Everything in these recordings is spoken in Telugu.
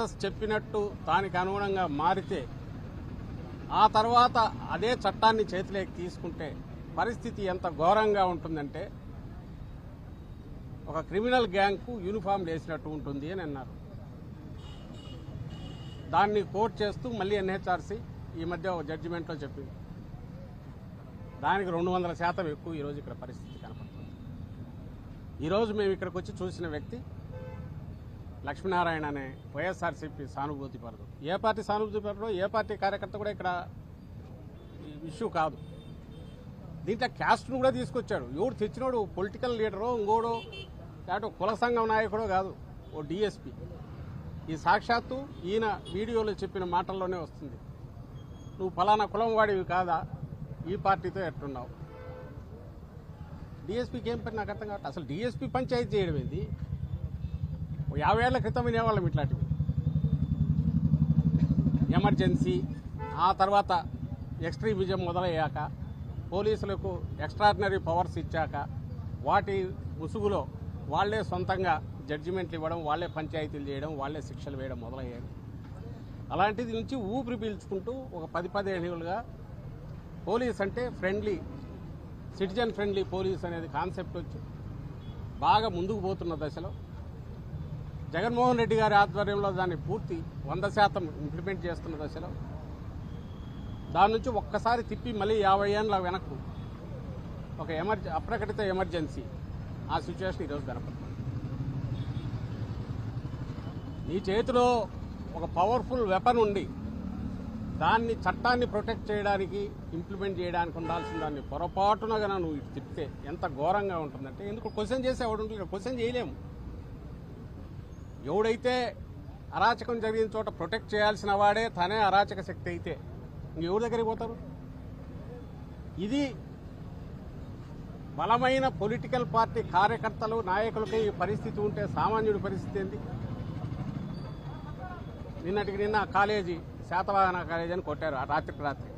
ప్రాసెస్ చెప్పినట్టు దానికి అనుగుణంగా మారితే ఆ తర్వాత అదే చట్టాన్ని చేతిలోకి తీసుకుంటే పరిస్థితి ఎంత ఘోరంగా ఉంటుందంటే ఒక క్రిమినల్ గ్యాంగ్కు యూనిఫామ్ వేసినట్టు ఉంటుంది అని అన్నారు. దాన్ని కోర్టు చేస్తూ మళ్ళీ ఎన్హెచ్ఆర్సీ ఈ మధ్య ఒక జడ్జిమెంట్లో చెప్పింది. దానికి రెండు వందల శాతం ఎక్కువ ఈరోజు ఇక్కడ పరిస్థితి కనపడుతుంది. ఈరోజు మేము ఇక్కడికి వచ్చి చూసిన వ్యక్తి లక్ష్మీనారాయణ అనే వైఎస్ఆర్సీపీ సానుభూతి పరదు. ఏ పార్టీ సానుభూతి పరదో ఏ పార్టీ కార్యకర్త కూడా ఇక్కడ ఇష్యూ కాదు. దీంట్లో క్యాస్ట్ను కూడా తీసుకొచ్చాడు. ఎవడు తెచ్చినోడు పొలిటికల్ లీడరో ఇంకోడో లేకపోతే కుల సంఘం నాయకుడో కాదు ఓ డిఎస్పీ. ఈ సాక్షాత్తు ఈయన వీడియోలో చెప్పిన మాటల్లోనే వస్తుంది. నువ్వు ఫలానా కులం వాడివి కాదా? ఈ పార్టీతో ఎట్టున్నావు? డిఎస్పీకి ఏం పని? నాకు అర్థం కాబట్టి అసలు డిఎస్పీ పంచాయతీ చేయడం ఏంది? యాభై ఏళ్ళ క్రితం వినేవాళ్ళం ఇట్లాంటివి. ఎమర్జెన్సీ ఆ తర్వాత ఎక్స్ట్రీమిజం మొదలయ్యాక పోలీసులకు ఎక్స్ట్రాడినరీ పవర్స్ ఇచ్చాక వాటి ముసుగులో వాళ్ళే సొంతంగా జడ్జిమెంట్లు ఇవ్వడం వాళ్ళే పంచాయతీలు చేయడం వాళ్ళే శిక్షలు వేయడం మొదలయ్యాయి. అలాంటిది నుంచి ఊపిరి పీల్చుకుంటూ ఒక పది పదిహేనులుగా పోలీస్ అంటే ఫ్రెండ్లీ సిటిజన్ ఫ్రెండ్లీ పోలీస్ అనేది కాన్సెప్ట్ వచ్చి బాగా ముందుకు పోతున్న దశలో జగన్మోహన్ రెడ్డి గారి ఆధ్వర్యంలో దాన్ని పూర్తి వంద శాతం ఇంప్లిమెంట్ చేస్తున్న దశలో దాని నుంచి ఒక్కసారి తిప్పి మళ్ళీ యాభై ఏళ్ళ వెనక్కు ఒక ఎమర్జె అప్రకటిత ఎమర్జెన్సీ ఆ సిచ్యువేషన్ ఈరోజు కనపడుతుంది. నీ చేతిలో ఒక పవర్ఫుల్ వెపన్ ఉండి దాన్ని చట్టాన్ని ప్రొటెక్ట్ చేయడానికి ఇంప్లిమెంట్ చేయడానికి ఉండాల్సిన దాన్ని పొరపాటునగా నువ్వు ఇటు తిప్పితే ఎంత ఘోరంగా ఉంటుందంటే ఎందుకు క్వశ్చన్ చేసేవాడు ఎవడు ఉంటుంది క్వశ్చన్ చేయలేము. ఎవడైతే అరాచకం జరిగిన చోట ప్రొటెక్ట్ చేయాల్సిన వాడే తనే అరాచక శక్తి అయితే ఇంకెవరి దగ్గరికి పోతారు? ఇది బలమైన పొలిటికల్ పార్టీ కార్యకర్తలు నాయకులకి ఈ పరిస్థితి ఉంటే సామాన్యుడి పరిస్థితి ఏంటి నిన్నటికి నిన్న కాలేజీ శాతవాహన కాలేజీ అని కొట్టారు ఆ రాత్రికి రాత్రి.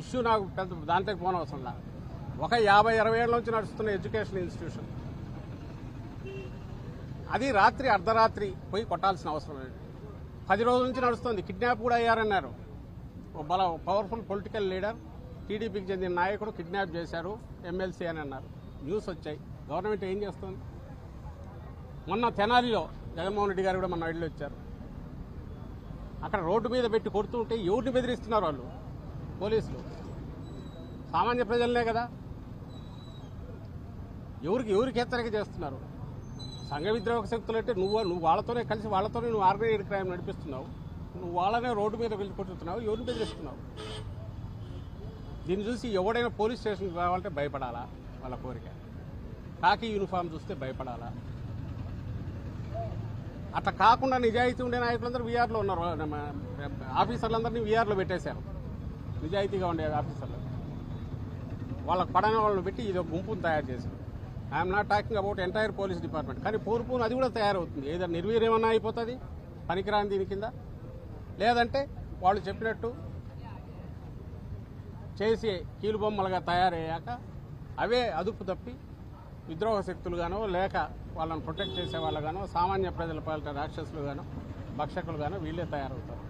ఇష్యూ నాకు పెద్ద దాంట్లోకి పోనవసరంలా. ఒక యాభై ఇరవై ఏళ్ళ నుంచి నడుస్తున్న ఎడ్యుకేషన్ ఇన్స్టిట్యూషన్. అది రాత్రి అర్ధరాత్రి పోయి కొట్టాల్సిన అవసరం లేదు. పది రోజుల నుంచి నడుస్తుంది. కిడ్నాప్ కూడా అయ్యారన్నారు. ఓ బల పవర్ఫుల్ పొలిటికల్ లీడర్ టీడీపీకి చెందిన నాయకుడు కిడ్నాప్ చేశారు ఎమ్మెల్సీ అని అన్నారు. న్యూస్ వచ్చాయి. గవర్నమెంట్ ఏం చేస్తుంది? మొన్న తెనాలిలో జగన్మోహన్ రెడ్డి గారు కూడా మొన్న వెళ్ళి వచ్చారు. అక్కడ రోడ్డు మీద పెట్టి కొడుతుంటే ఎవరిని బెదిరిస్తున్నారు వాళ్ళు? పోలీసులు. సామాన్య ప్రజలనే కదా. ఎవరికి ఎవరికి హెచ్చరిక చేస్తున్నారు? సంఘ విద్రోహక శక్తులు అంటే నువ్వు నువ్వు వాళ్ళతోనే కలిసి వాళ్ళతోనే నువ్వు ఆర్గనైజ్డ్ క్రైమ్ నడిపిస్తున్నావు. నువ్వు వాళ్ళనే రోడ్డు మీద వెళ్ళిపోతున్నావు ఎవరిని బెదిరిస్తున్నావు? దీన్ని చూసి ఎవడైనా పోలీస్ స్టేషన్కి రావాలంటే భయపడాలా వాళ్ళ కోరిక? కాకి యూనిఫామ్ చూస్తే భయపడాలా? అట్లా కాకుండా నిజాయితీ ఉండే నాయకులందరూ వీఆర్లో ఉన్నారు. ఆఫీసర్లందరినీ వీఆర్లో పెట్టేశారు. నిజాయితీగా ఉండే ఆఫీసర్లు. వాళ్ళకి పడని వాళ్ళని పెట్టి ఇది ఒక గుంపును తయారు చేశారు. I'm not talking about entire police department. కానీ పూర్పు అది కూడా తయారవుతుంది. ఏదైనా నిర్వీర్యమన్నా అయిపోతుంది? పనికిరాని దీని కింద? లేదంటే వాళ్ళు చెప్పినట్టు చేసి కీలుబొమ్మలుగా తయారయ్యాక అవే అదుపు తప్పి విద్రోహ శక్తులుగానో లేక వాళ్ళని ప్రొటెక్ట్ చేసే వాళ్ళగానో సామాన్య ప్రజల పాలిట రాక్షసులుగానో భక్షకులుగానో వీళ్ళే తయారవుతారు.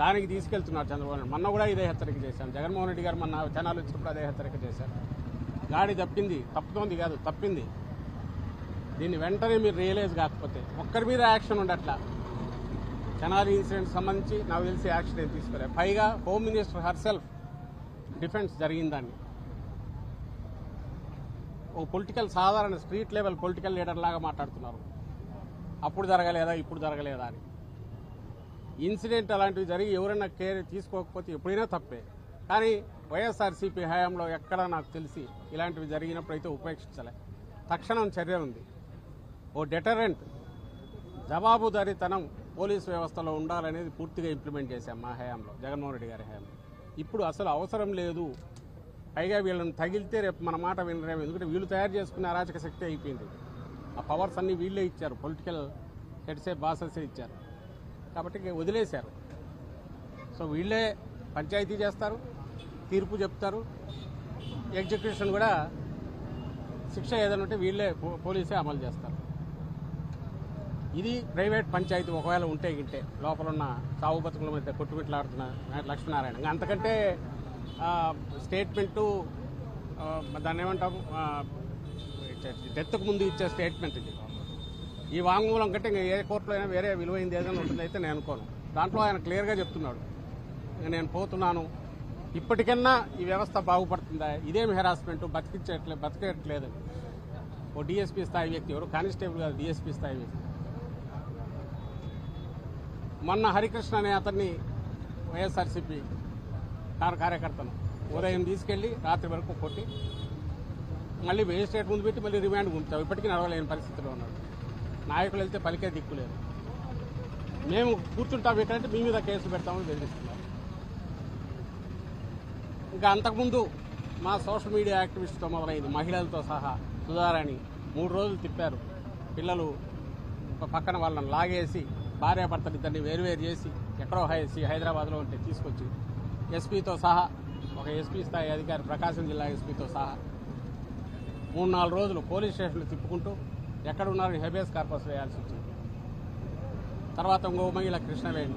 దానికి తీసుకెళ్తున్నారు చంద్రబాబు నాయుడు. మొన్న కూడా ఇదే హెచ్చరిక చేశాను జగన్మోహన్ రెడ్డి గారు మొన్న జనాలు వచ్చినప్పుడు అదే హెచ్చరిక చేశారు. గాడి తప్పింది. తప్పుతోంది కాదు తప్పింది. దీన్ని వెంటనే మీరు రియలైజ్ కాకపోతే ఒక్కరి మీద యాక్షన్ ఉండట్లా. చెనాలి ఇన్సిడెంట్ సంబంధించి నాకు తెలిసి యాక్షన్ ఏం తీసుకోలేదు. పైగా హోమ్ మినిస్టర్ హర్సెల్ఫ్ డిఫెన్స్ జరిగిందాన్ని ఓ పొలిటికల్ సాధారణ స్ట్రీట్ లెవెల్ పొలిటికల్ లీడర్ లాగా మాట్లాడుతున్నారు. అప్పుడు జరగలేదా ఇప్పుడు జరగలేదా అని. ఇన్సిడెంట్ అలాంటివి జరిగి ఎవరైనా కేర్ తీసుకోకపోతే ఎప్పుడైనా తప్పే. కానీ వైఎస్ఆర్సీపీ హయాంలో ఎక్కడ నాకు తెలిసి ఇలాంటివి జరిగినప్పుడు అయితే ఉపేక్షించలే. తక్షణం చర్య ఉంది. ఓ డెటరెంట్ జవాబుదారీతనం పోలీస్ వ్యవస్థలో ఉండాలనేది పూర్తిగా ఇంప్లిమెంట్ చేశాం మా హయాంలో జగన్మోహన్ రెడ్డి గారి హయాంలో. ఇప్పుడు అసలు అవసరం లేదు. పైగా వీళ్ళని తగిలితే రేపు మన మాట వినరేమో ఎందుకంటే వీళ్ళు తయారు చేసుకునే అరాచక శక్తి అయిపోయింది. ఆ పవర్స్ అన్ని వీళ్ళే ఇచ్చారు. పొలిటికల్ హెడ్సే బాసెసే ఇచ్చారు. కాబట్టి వదిలేశారు. సో వీళ్ళే పంచాయతీ చేస్తారు. తీర్పు చెప్తారు. ఎగ్జిక్యూషన్ కూడా శిక్ష ఏదైనా ఉంటే వీళ్ళే పో- పోలీసే అమలు చేస్తారు. ఇది ప్రైవేట్ పంచాయతీ ఒకవేళ ఉంటే గింటే లోపల ఉన్న సాగు బతుకుల మధ్య కొట్టుబిట్లాడుతున్న లక్ష్మీనారాయణ. ఇంకా అంతకంటే స్టేట్మెంటు దాన్ని ఏమంటాము డెత్కు ముందు ఇచ్చే స్టేట్మెంట్ ఇది. ఈ వాంగ్మూలం కంటే ఇంకా ఏ కోర్టులో అయినా వేరే విలువైంది ఏదైనా ఉంటుందైతే నేను అనుకోను. దాంట్లో ఆయన క్లియర్గా చెప్తున్నాడు. నేను పోతున్నాను. ఇప్పటికన్నా ఈ వ్యవస్థ బాగుపడుతుందా? ఇదేమి హెరాస్మెంట్ బతికించట్లేదు బతికేయట్లేదు ఓ డిఎస్పీ స్థాయి వ్యక్తి ఎవరు? కానిస్టేబుల్ కాదు డిఎస్పీ స్థాయి వ్యక్తి. మొన్న హరికృష్ణ అనే అతన్ని వైఎస్ఆర్సీపీ తన కార్యకర్తను ఉదయం తీసుకెళ్ళి రాత్రి వరకు కొట్టి మళ్ళీ మేజిస్ట్రేట్ ముందు పెట్టి మళ్ళీ రిమాండ్ పంపుతాం ఇప్పటికీ నడవలేని పరిస్థితిలో ఉన్నాడు. నాయకులు వెళ్తే పలికే దిక్కులేదు మేము కూర్చుంటాం ఎక్కడంటే మీ మీద కేసు పెడతామని బెదిరిస్తున్నారు ఇంకా అంతకుముందు మా సోషల్ మీడియా యాక్టివిస్ట్తో మొదలైంది. మహిళలతో సహా సుధారాణి మూడు రోజులు తిప్పారు. పిల్లలు ఒక పక్కన వాళ్ళని లాగేసి భార్యాభర్తలు ఇద్దరిని వేరువేరు చేసి ఎక్కడో హై- హైదరాబాద్లో ఉంటే తీసుకొచ్చి ఎస్పీతో సహా ఒక ఎస్పీ స్థాయి అధికారి ప్రకాశం జిల్లా ఎస్పీతో సహా మూడు నాలుగు రోజులు పోలీస్ స్టేషన్లు తిప్పుకుంటూ ఎక్కడ ఉన్నారని హెబేస్ కార్పస్ వేయాల్సి వచ్చింది. తర్వాత ఇంకో మహిళ కృష్ణవేణి.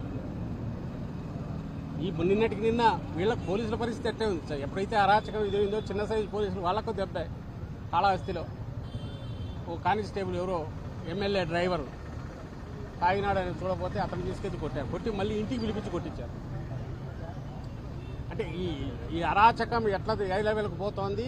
ఈ నిన్నటికి నిన్న వీళ్ళకి పోలీసుల పరిస్థితి ఎట్టే ఉంది? సార్ ఎప్పుడైతే అరాచకం ఇది చిన్న సైజు పోలీసులు వాళ్ళకు దెబ్బ కాళహస్తిలో. ఓ కానిస్టేబుల్ ఎవరో ఎమ్మెల్యే డ్రైవర్ తాగినాడని చూడకపోతే అతను తీసుకెళ్ళి కొట్టారు. కొట్టి మళ్ళీ ఇంటికి పిలిపించి కొట్టించారు. అంటే ఈ ఈ అరాచకం ఎట్లా ఏ లెవెల్కి పోతోంది?